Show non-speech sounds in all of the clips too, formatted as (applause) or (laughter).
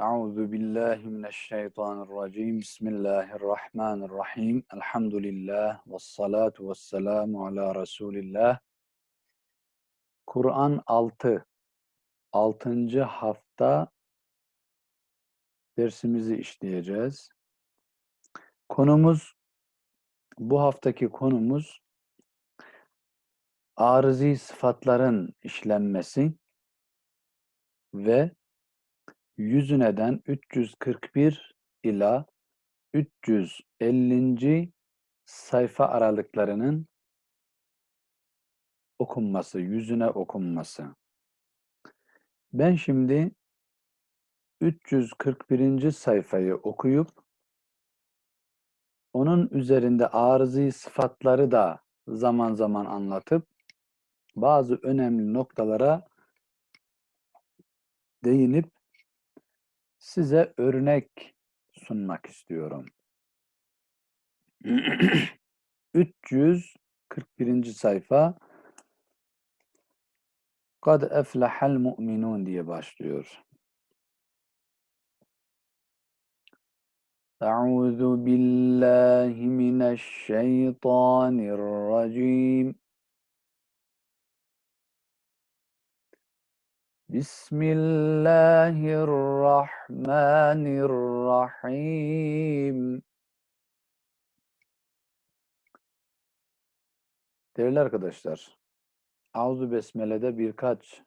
Euzu billahi mineşşeytanirracim. Bismillahirrahmanirrahim. Elhamdülillah ve salatu vesselamu ala Resulillah. Kur'an 6 6. hafta dersimizi işleyeceğiz. Konumuz bu haftaki konumuz arızi sıfatların işlenmesi ve yüzüneden 341 ila 350. sayfa aralıklarının okunması, yüzüne okunması. Ben şimdi 341. sayfayı okuyup onun üzerinde arızi sıfatları da zaman zaman anlatıp bazı önemli noktalara değinip size örnek sunmak istiyorum. (clears throat) 341. sayfa Kad eflehel mu'minun diye başlıyor. Euzu billahi mineşşeytanirracim. Bismillahirrahmanirrahim. Değerli arkadaşlar, Auzu Besmele'de birkaç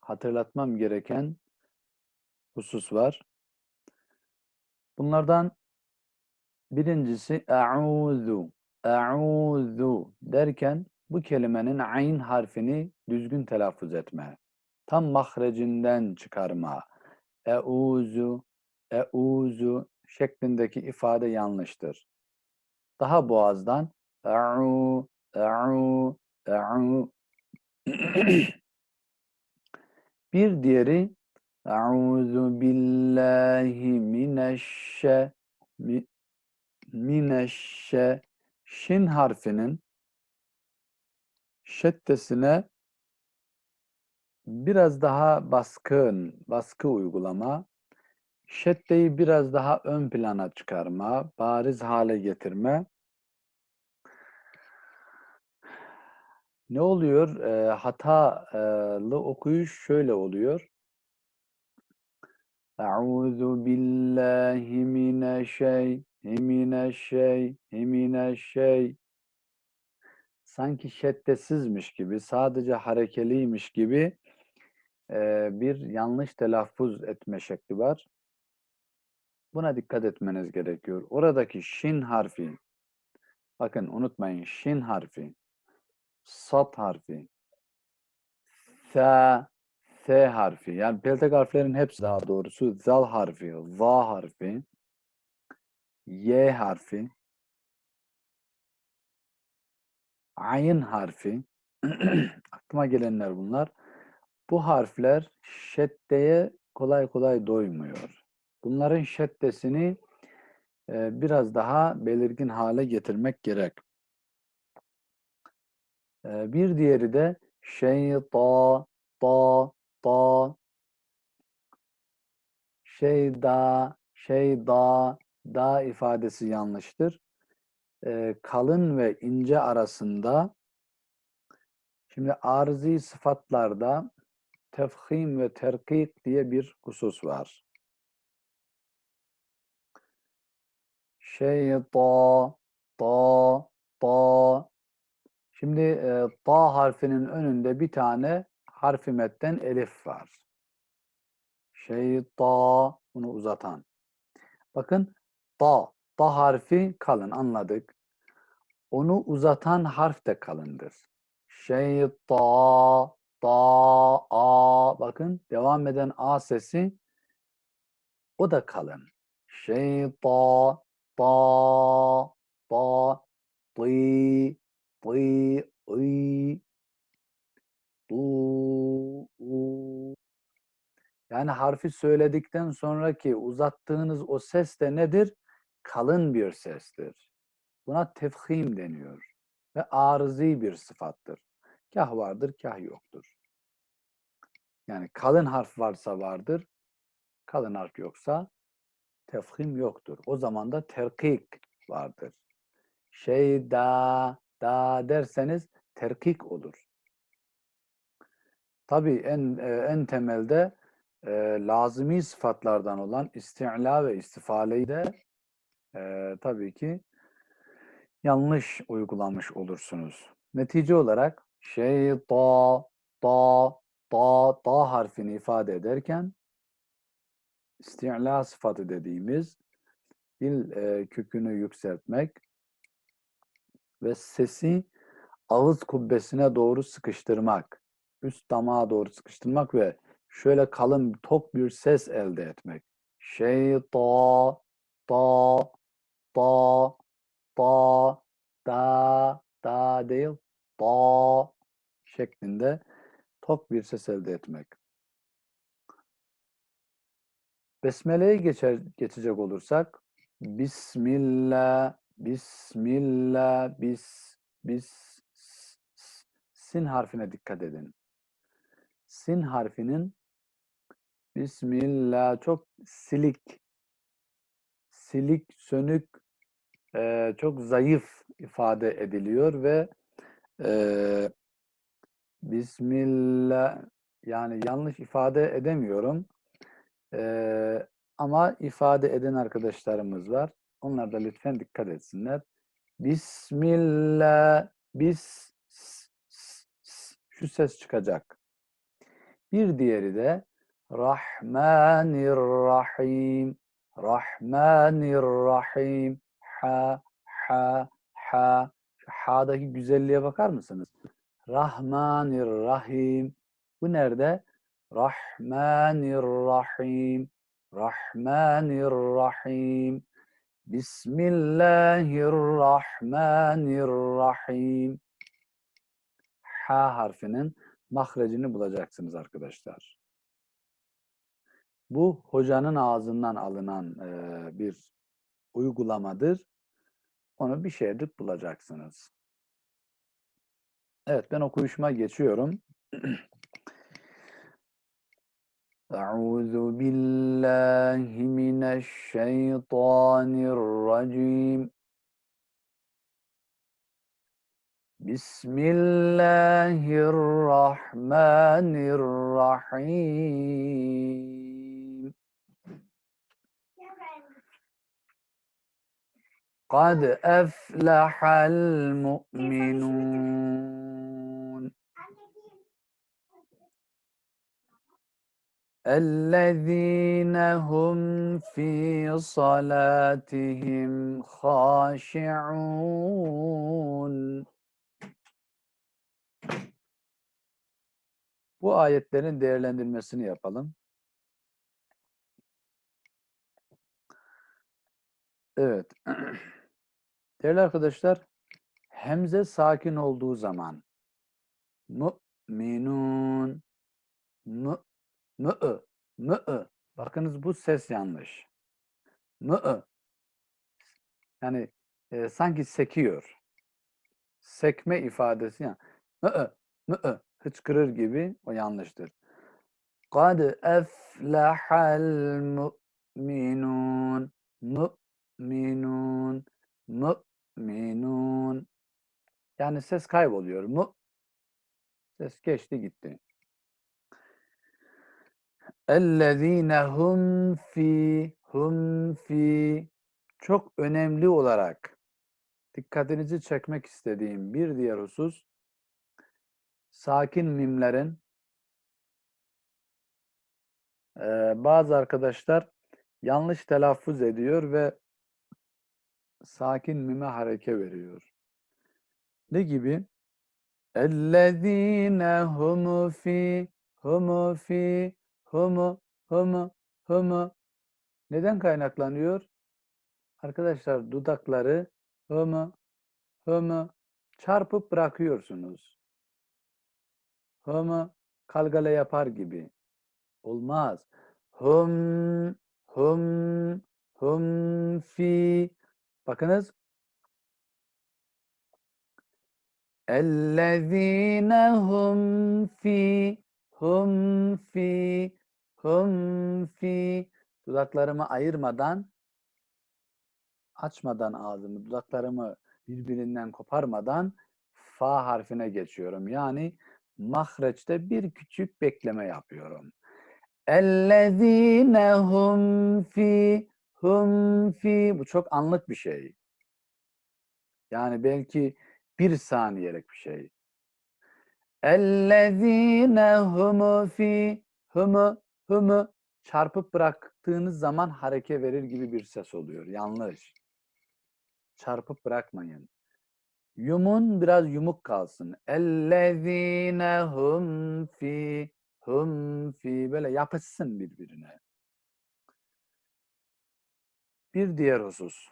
hatırlatmam gereken husus var. Bunlardan birincisi e'uzu, e'uzu derken bu kelimenin ayn harfini düzgün telaffuz etme. Tam mahrecinden çıkarma. E'uzu, e'uzu şeklindeki ifade yanlıştır. Daha boğazdan e'u, e'u, e'u bir diğeri Euzu billahi mineşşe mi, mineşşe şin harfinin şeddesine biraz daha baskın, baskı uygulama, şeddeyi biraz daha ön plana çıkarma, bariz hale getirme. Ne oluyor? E, hatalı okuyuş şöyle oluyor. Euzu billahi mineşşey mineşşey mineşşey sanki şeddesizmiş gibi, sadece harekeliymiş gibi bir yanlış telaffuz etme şekli var. Buna dikkat etmeniz gerekiyor. Oradaki şin harfi, bakın unutmayın şin harfi, sat harfi, sa, S harfi, yani peltek harflerin hepsi daha doğrusu zal harfi, va harfi, y harfi, ayn harfi, (clears throat) aklıma gelenler bunlar. Bu harfler şeddeye kolay kolay doymuyor. Bunların şeddesini e, biraz daha belirgin hale getirmek gerek. E, bir diğeri de şeyta, ta, ta, şeyda, şeyda, da ifadesi yanlıştır. E, kalın ve ince arasında şimdi arzi sıfatlarda tefhim ve terkik diye bir husus var. Şeyta, ta, ta. Şimdi e, ta harfinin önünde bir tane harfi metten elif var. Şeyta bunu uzatan. Bakın ta, ta harfi kalın anladık. Onu uzatan harf de kalındır. Şeyta, ta, a. Bakın devam eden a sesi o da kalın. Şeyta, ta, ta, tı, tı, ı, tu, u. Yani harfi söyledikten sonraki uzattığınız o ses de nedir? Kalın bir sestir. Buna tefhim deniyor. Ve arızi bir sıfattır. Kah vardır, kah yoktur. Yani kalın harf varsa vardır, kalın harf yoksa tefhim yoktur. O zaman da terkik vardır. Şey da da derseniz terkik olur. Tabii en e, en temelde e, lazımi sıfatlardan olan isti'la ve istifaleyi de e, tabii ki yanlış uygulamış olursunuz. Netice olarak şey da da da da harfini ifade ederken isti'la sıfatı dediğimiz dil e, kökünü yükseltmek ve sesi ağız kubbesine doğru sıkıştırmak, üst damağa doğru sıkıştırmak ve şöyle kalın tok bir ses elde etmek. Şey da da da da da da değil da şeklinde tok bir ses elde etmek. Besmele'ye geçer, geçecek olursak Bismillah, Bismillah, bis, bis, sin harfine dikkat edin. Sin harfinin Bismillah çok silik, silik, sönük, çok zayıf ifade ediliyor ve Bismillah yani yanlış ifade edemiyorum. Ama ifade eden arkadaşlarımız var. Onlar da lütfen dikkat etsinler. Bismillah, bis, şu ses çıkacak. Bir diğeri de Rahmanirrahim, Rahmanirrahim, ha, ha, ha. Ha'daki güzelliğe bakar mısınız? Rahmanirrahim. Bu nerede? Rahmanirrahim. Rahmanirrahim. Bismillahirrahmanirrahim. Ha harfinin mahrecini bulacaksınız arkadaşlar. Bu hocanın ağzından alınan eee, bir uygulamadır. Onu bir şeycik bulacaksınız. Evet ben okuyuşuma geçiyorum. أعوذ بالله من الشيطان الرجيم بسم الله الرحمن الرحيم قد أفلح المؤمنون الذين هم في صلاتهم خاشعون Bu ayetlerin değerlendirmesini yapalım. Evet. (clears throat) Değerli arkadaşlar, hemze sakin olduğu zaman mu'minun mu mı mı bakınız bu ses yanlış. Mı yani e, sanki sekiyor. Sekme ifadesi yani mı mı hıçkırır gibi o yanlıştır. Kad eflahal mu'minun mu'minun mu'minun yani ses kayboluyor. Mu ses geçti gitti. Ellezine hum fi hum fi çok önemli olarak dikkatinizi çekmek istediğim bir diğer husus sakin mimlerin eee, bazı arkadaşlar yanlış telaffuz ediyor ve sakin mime hareke veriyor. Ne gibi? Ellezine hum fi hum fi hum hum hum neden kaynaklanıyor? Arkadaşlar dudakları hım hım çarpıp bırakıyorsunuz. Hım kalgale yapar gibi. Olmaz. Hum hum hum fi bakınız Ellezine hum fi hum fi hum fi Dudaklarımı ayırmadan, açmadan ağzımı, dudaklarımı birbirinden koparmadan fa harfine geçiyorum. Yani mahreçte bir küçük bekleme yapıyorum. اَلَّذ۪ينَ هُمْ fi hum fi bu çok anlık bir şey. Yani belki bir saniyelik bir şey. Ellezine humu fi humu humu çarpıp bıraktığınız zaman hareke verir gibi bir ses oluyor. Yanlış. Çarpıp bırakmayın. Yumun biraz yumuk kalsın. Ellezine hum fi hum fi böyle yapışsın birbirine. Bir diğer husus.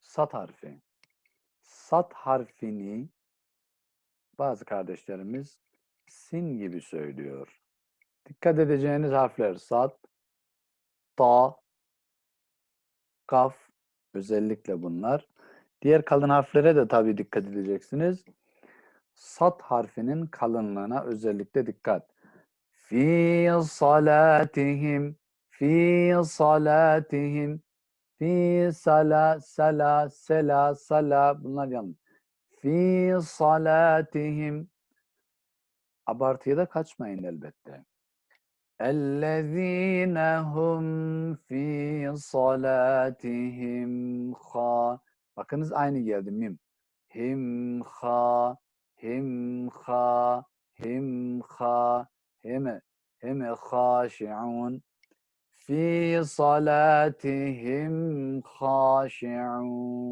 Sat harfi. Sat harfini bazı kardeşlerimiz sin gibi söylüyor. Dikkat edeceğiniz harfler sat, ta, kaf özellikle bunlar. Diğer kalın harflere de tabii dikkat edeceksiniz. Sat harfinin kalınlığına özellikle dikkat. Fi salatihim fi salatihim fi sala sala sela sala bunlar yanlış. Fi salatihim abartıya da kaçmayın elbette. اَلَّذ۪ينَ هُمْ ف۪ي صَلَاتِهِمْ خَا Bakınız aynı geldi mim. Him ha, him ha, him ha, hime, hime haşi'un. Fi salatihim haşi'un.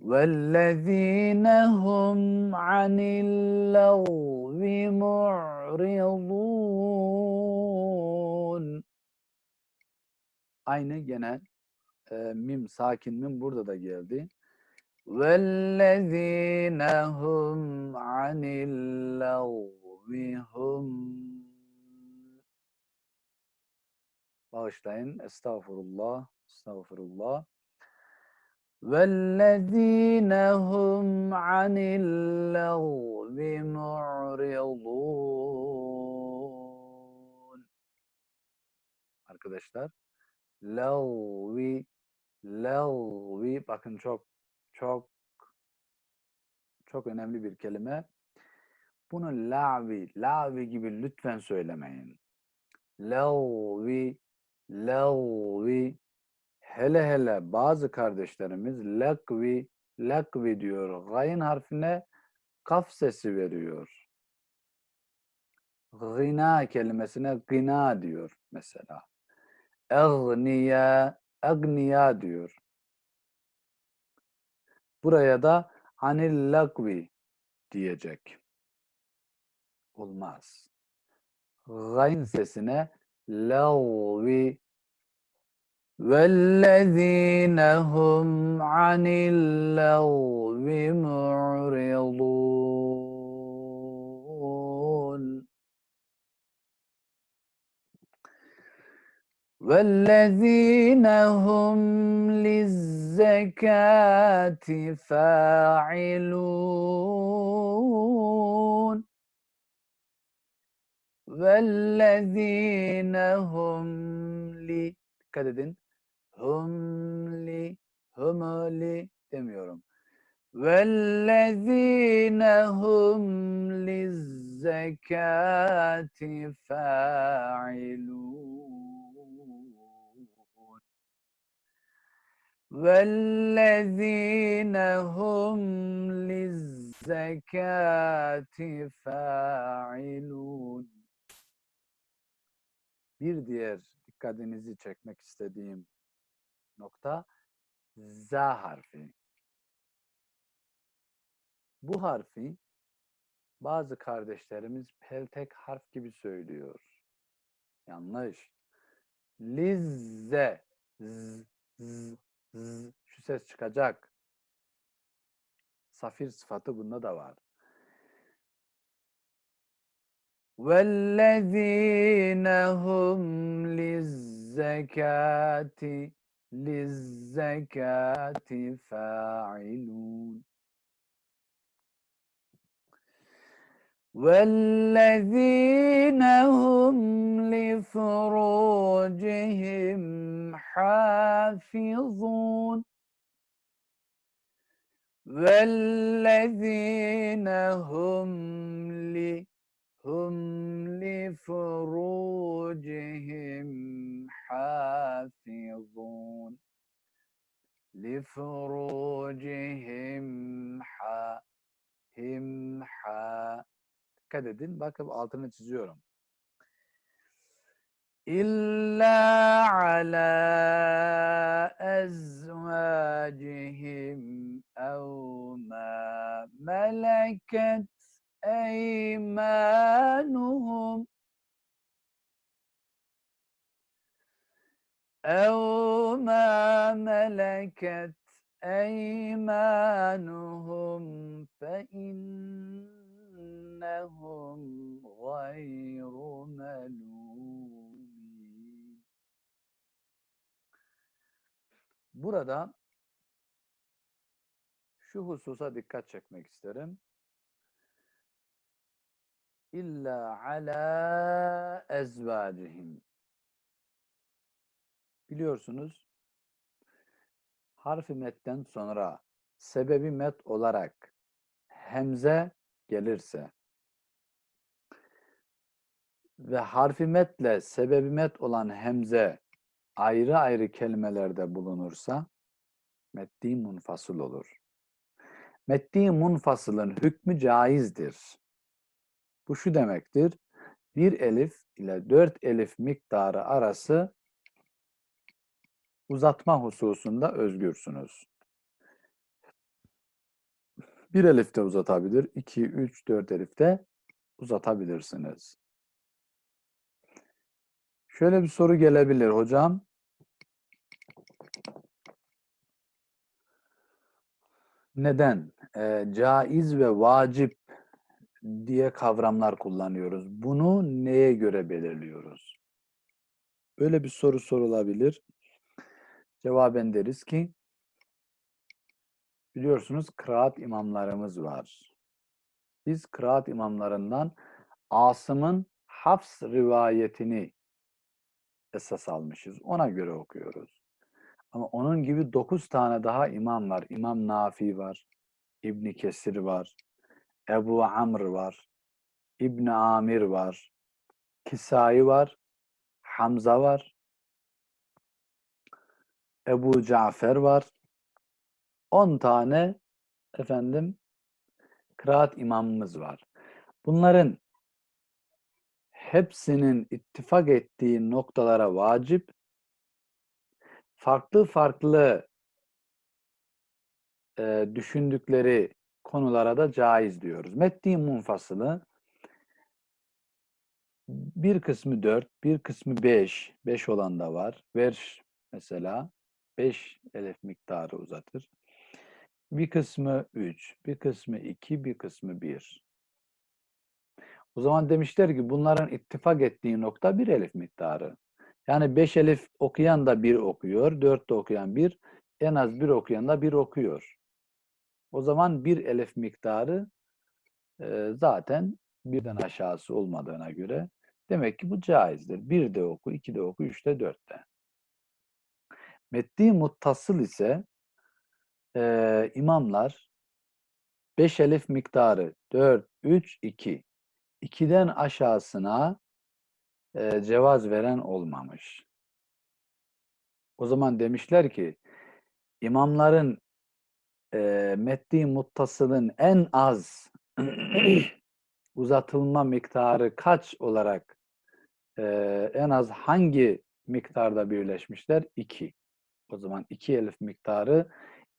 وَالَّذ۪ينَ هُمْ عَنِ اللَّغْوِ مُعْرِضُونَ Aynı gene e, mim, sakin mim burada da geldi. وَالَّذ۪ينَ هُمْ عَنِ اللَّغْوِ هُمْ Bağışlayın. Estağfurullah. Estağfurullah. وَالَّذ۪ينَ هُمْ عَنِ اللَّغْوِ مُعْرِضُونَ Arkadaşlar, lağvi, lağvi, bakın çok, çok, çok önemli bir kelime. Bunu la'vi, la'vi gibi lütfen söylemeyin. Lağvi, lağvi, hele hele bazı kardeşlerimiz lakvi, lakvi diyor. Gayn harfine kaf sesi veriyor. Gina kelimesine gina diyor mesela. Egniya, agniya diyor. Buraya da anil lakvi diyecek. Olmaz. Gayn sesine lağvi وَالَّذ۪ينَ هُمْ عَنِ اللَّغْوِ مُعْرِضُونَ. وَالَّذ۪ينَ هُمْ لِلزَّكَاةِ فَاعِلُونَ. وَالَّذ۪ينَ هُمْ li dikkat edin humli humli demiyorum. وَالَّذ۪ينَ هُمْ لِلزَّكَاةِ فَاعِلُونَ وَالَّذ۪ينَ هُمْ لِلزَّكَاةِ فَاعِلُونَ Bir diğer dikkatinizi çekmek istediğim nokta Z harfi. Bu harfi bazı kardeşlerimiz peltek harf gibi söylüyor. Yanlış. Lizze. Z, z, z. Şu ses çıkacak. Safir sıfatı bunda da var. وَالَّذ۪ينَ هُمْ لِلزَّكَاةِ لِلزَّكَاةِ فَاعِلُونَ وَالَّذ۪ينَ هُمْ لِفُرُوجِهِمْ حَافِظُونَ وَالَّذ۪ينَ هُمْ لِي هم لفروجهم حافظون. لفروجهم ح هم ح كده دين bakıp altını إلا على أزواجهم أو ما ملكت ايمانهم او ما ملكت ايمانهم فانهم غير ملومين Burada şu hususa dikkat çekmek isterim. İlla ala ezvacihim. Biliyorsunuz harfi metten sonra sebebi met olarak hemze gelirse ve harfi metle sebebi met olan hemze ayrı ayrı kelimelerde bulunursa meddi munfasıl olur. Meddi munfasılın hükmü caizdir. Bu şu demektir. Bir elif ile dört elif miktarı arası uzatma hususunda özgürsünüz. Bir elifte uzatabilir, iki, üç, dört elifte uzatabilirsiniz. Şöyle bir soru gelebilir hocam. Neden? E, caiz ve vacip diye kavramlar kullanıyoruz. Bunu neye göre belirliyoruz? Böyle bir soru sorulabilir. Cevaben deriz ki biliyorsunuz kıraat imamlarımız var. Biz kıraat imamlarından Asım'ın Hafs rivayetini esas almışız. Ona göre okuyoruz. Ama onun gibi dokuz tane daha imam var. İmam Nafi var. İbni Kesir var. Ebu Amr var. İbni Amir var. Kisai var. Hamza var. Ebu Cafer var. 10 tane efendim kıraat imamımız var. Bunların hepsinin ittifak ettiği noktalara vacip, farklı farklı e, düşündükleri konulara da caiz diyoruz. Metni munfasılı bir kısmı 4, bir kısmı 5, 5 olan da var. Ver mesela 5 elif miktarı uzatır. Bir kısmı 3, bir kısmı 2, bir kısmı 1. O zaman demişler ki bunların ittifak ettiği nokta bir elif miktarı. Yani 5 elif okuyan da bir okuyor, 4 de okuyan bir, en az bir okuyan da bir okuyor. O zaman bir elif miktarı e, zaten birden aşağısı olmadığına göre demek ki bu caizdir. Bir de oku, iki de oku, üç de dört. Metni muttasıl ise e, imamlar beş elif miktarı dört, üç, iki. İkiden aşağısına e, cevaz veren olmamış. O zaman demişler ki imamların e, metni muttasılın en az (clears throat) uzatılma miktarı kaç olarak e, en az hangi miktarda birleşmişler? 2. O zaman iki elif miktarı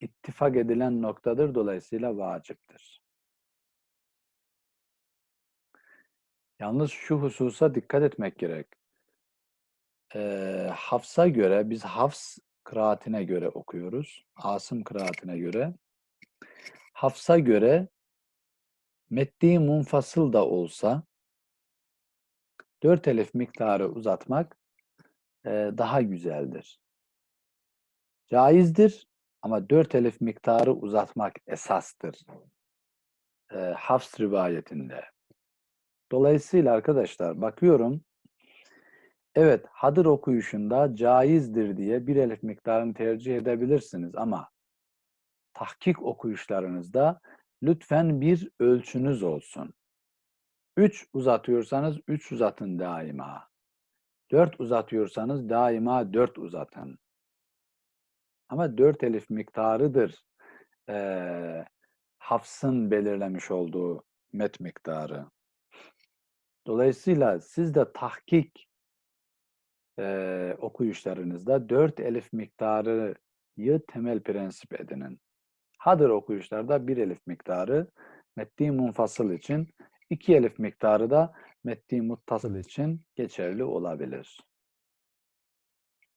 ittifak edilen noktadır. Dolayısıyla vaciptir. Yalnız şu hususa dikkat etmek gerek. E, Hafs'a göre, biz Hafs kıraatine göre okuyoruz. Asım kıraatine göre. Hafs'a göre metni munfasıl da olsa dört elif miktarı uzatmak e, daha güzeldir. Caizdir ama dört elif miktarı uzatmak esastır. E, Hafs rivayetinde. Dolayısıyla arkadaşlar bakıyorum. Evet, hadır okuyuşunda caizdir diye bir elif miktarını tercih edebilirsiniz ama tahkik okuyuşlarınızda lütfen bir ölçünüz olsun. 3 uzatıyorsanız 3 uzatın daima. 4 uzatıyorsanız daima 4 uzatın. Ama 4 elif miktarıdır ee, Hafs'ın belirlemiş olduğu met miktarı. Dolayısıyla siz de tahkik e, okuyuşlarınızda 4 elif miktarıyı temel prensip edinin. Hadır okuyuşlarda bir elif miktarı metni munfasıl için, iki elif miktarı da metni muttasıl için geçerli olabilir.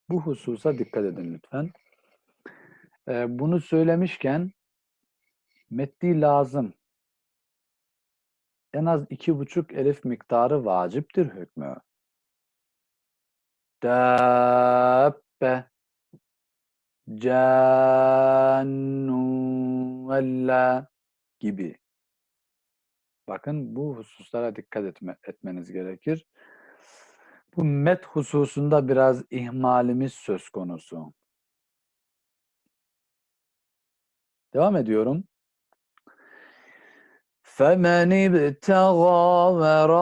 Bu hususa dikkat edin lütfen. Ee, bunu söylemişken metni lazım. En az iki buçuk elif miktarı vaciptir hükmü. Dabbe cannu vella gibi. Bakın bu hususlara dikkat etme, etmeniz gerekir. Bu met hususunda biraz ihmalimiz söz konusu. Devam ediyorum. فَمَنِ ابْتَغَى وَرَاءَ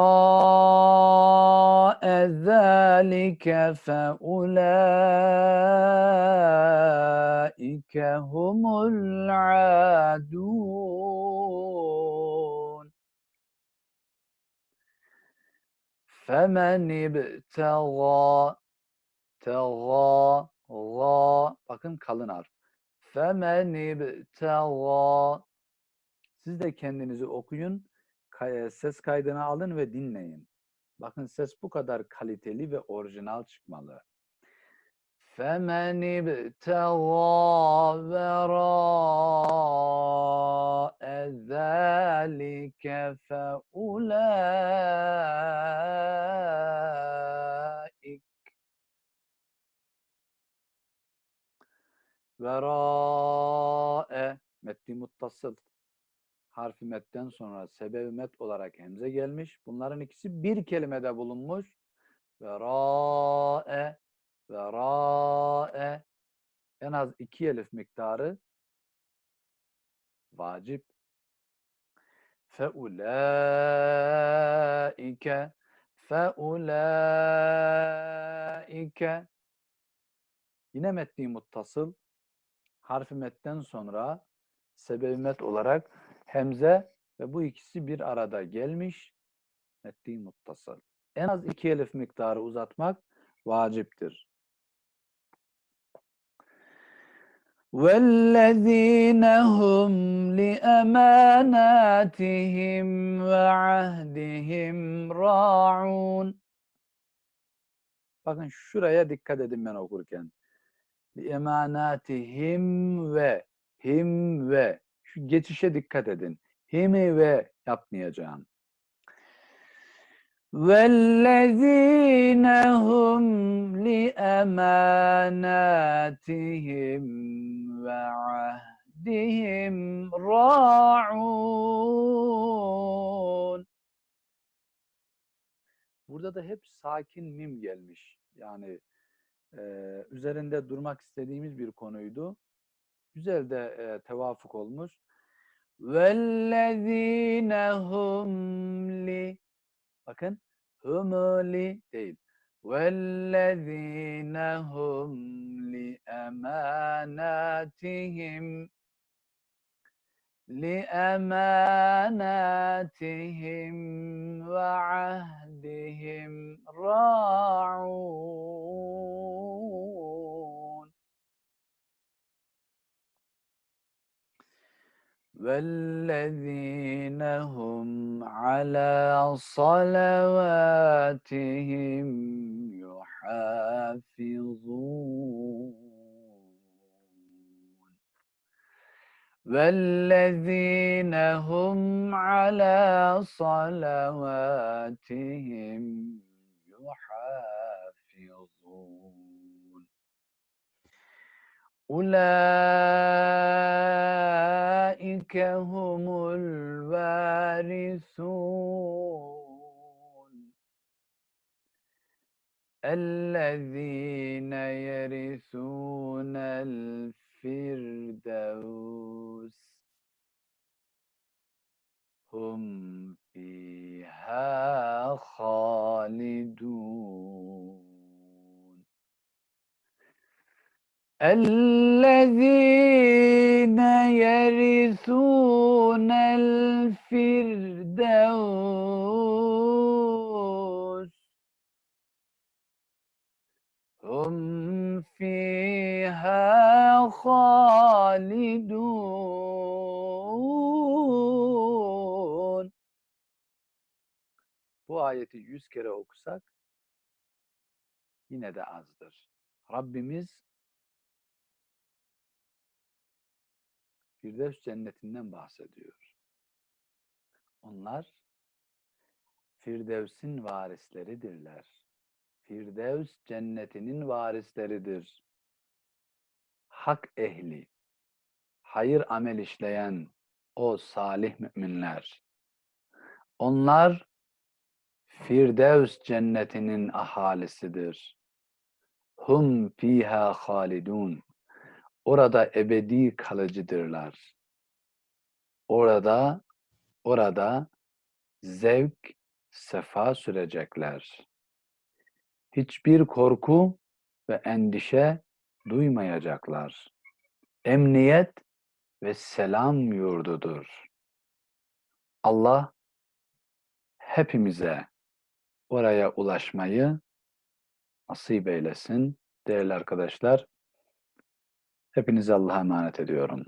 ذَٰلِكَ فَأُولَٰئِكَ هُمُ الْعَادُونَ فَمَنِ ابْتَغَى تَغَى غَى. فَمَنِ ابْتَغَى Siz de kendinizi okuyun, kay- ses kaydını alın ve dinleyin. Bakın ses bu kadar kaliteli ve orijinal çıkmalı. فَمَنِ ابْتَغَى وَرَاءَ ذَٰلِكَ فَأُولَٰئِكَ Verâe metni muttasıl. Harfi metten sonra sebeb met olarak hemze gelmiş. Bunların ikisi bir kelimede bulunmuş. Verâe verâe en az iki elif miktarı vacip. Feulaike feulaike Yine metni muttasıl harfi metten sonra sebebi met olarak hemze ve bu ikisi bir arada gelmiş. Metni muttasıl. En az iki elif miktarı uzatmak vaciptir. وَالَّذ۪ينَ هُمْ لِأَمَانَاتِهِمْ وَعَهْدِهِمْ رَاعُونَ Bakın şuraya dikkat edin ben okurken. لِأَمَانَاتِهِمْ ve him ve şu geçişe dikkat edin. Himi ve yapmayacağım. وَالَّذ۪ينَ هُمْ لِأَمَانَاتِهِمْ وَعَهْدِهِمْ رَاعُونَ Burada da hep sakin mim gelmiş. Yani e, üzerinde durmak istediğimiz bir konuydu. Güzel de e, tevafuk olmuş. Vellezine humli Bakın humli değil. Vellezine humli emanatihim لأماناتهم وعهدهم راعون وَالَّذ۪ينَ هُمْ عَلَى صَلَوَاتِهِمْ يُحَافِظُونَ. وَالَّذ۪ينَ هُمْ عَلَى صَلَوَاتِهِمْ يُحَافِظُونَ. أولئك هم الوارثون. الذين يرثون الفردوس هم فيها خالدون. الذين يرثون الفردوس هم فيها خالدون Bu ayeti yüz kere okusak yine de azdır. Rabbimiz Firdevs cennetinden bahsediyor. Onlar Firdevs'in varisleridirler. Firdevs cennetinin varisleridir. Hak ehli, hayır amel işleyen o salih müminler. Onlar Firdevs cennetinin ahalisidir. Hum fiha halidun. Orada ebedi kalıcıdırlar. Orada orada zevk, sefa sürecekler. Hiçbir korku ve endişe duymayacaklar. Emniyet ve selam yurdudur. Allah hepimize oraya ulaşmayı nasip eylesin. Değerli arkadaşlar, hepinizi Allah'a emanet ediyorum.